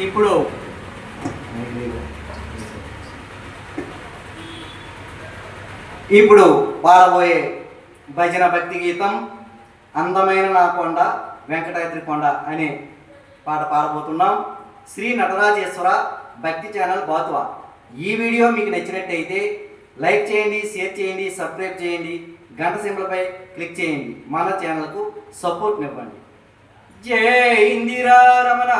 ఇప్పుడు ఇప్పుడు పాడబోయే భజన భక్తి గీతం అందమైన నా కొండ వెంకటాద్రి కొండ అనే పాట పాడబోతున్నాం. శ్రీ నటరాజేశ్వర భక్తి ఛానల్ బాతువా. ఈ వీడియో మీకు నచ్చినట్టయితే లైక్ చేయండి షేర్ చేయండి సబ్స్క్రైబ్ చేయండి గంట సింబల్పై క్లిక్ చేయండి. మన ఛానల్కు సపోర్ట్ ఇవ్వండి జై ఇందిరా రమణ.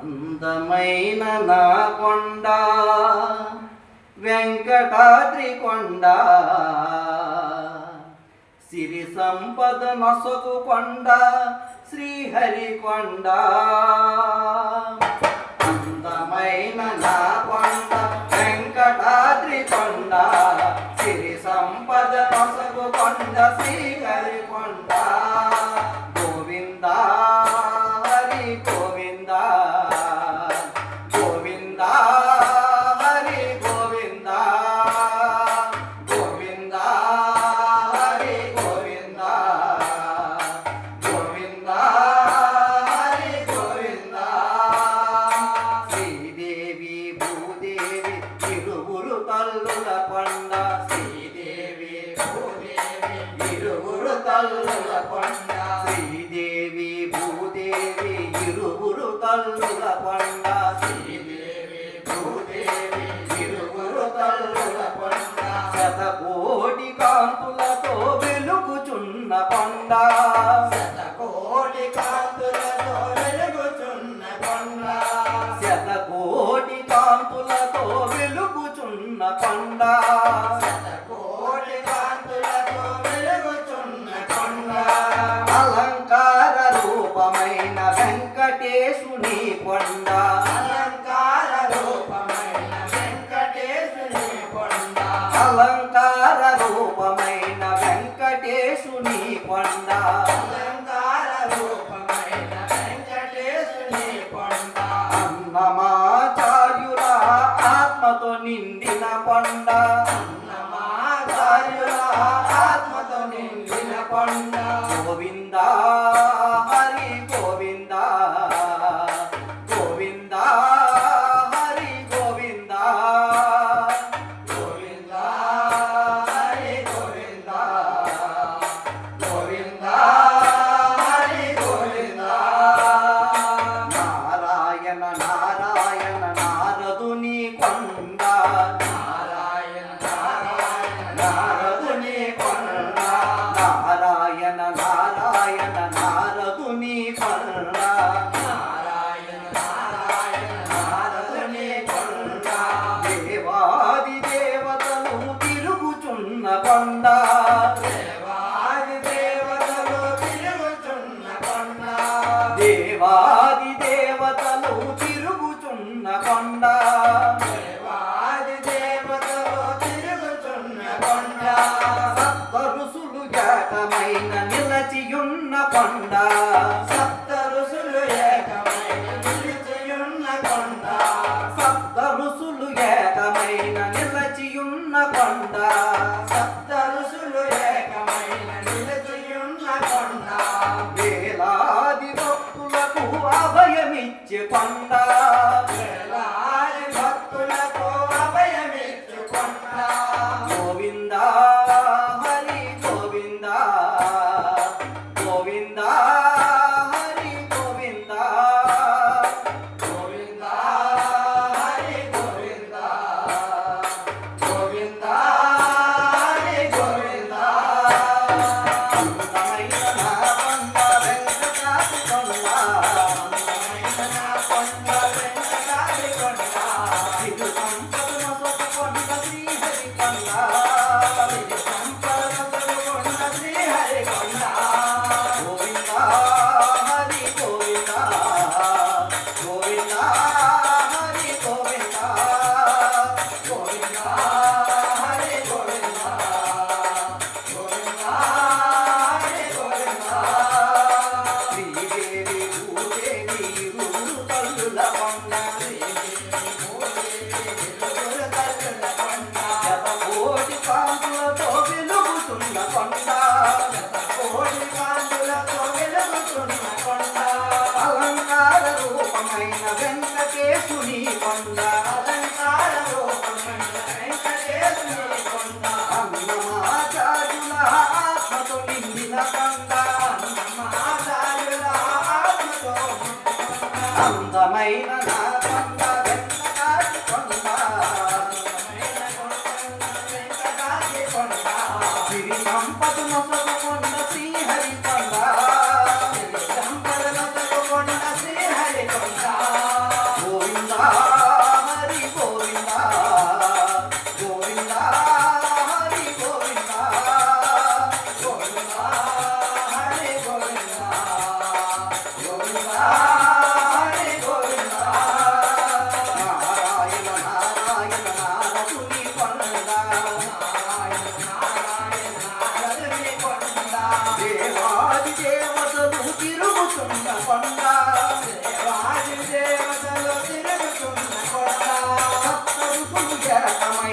అందమైన నా కొండ వెంకటాద్రి కొండ సిరి సంపద నొసగు కొండ శ్రీహరి కొండ అందమైన నా సంపద నొసగు కొండ శ్రీహరి కొండ గోవింద హరి గోవింద గోవింద హరి గోవింద గోవింద హరి గోవింద గోవింద హరి గోవింద శ్రీదేవి భూదేవి తల్లుల కొండ కొండ. అలంకార రూపమైన వెంకటేశుని కొండ. అలంకార రూపమైన వెంకటేశుని కొండ. అలంకార రూపమైన వెంకటేశుని కొండ. అలంకార రూపమైన వెంకటేశుని కొండ. అన్నమాచార్యుల ఆత్మతో నిండిన కొండ. దేవాది దేవతలు తిరుగుచున్న కొండ దేవాది దేవతలు తిరుగుచున్న కొండ దేవాది దేవతలు తిరుగుచున్న కొండ. అభయమిచ్చే రూపమైన వెంకటేశుని కొండ అలంకార రూపమైన వెంకటేశుని కొండ అందమైన నారకొండ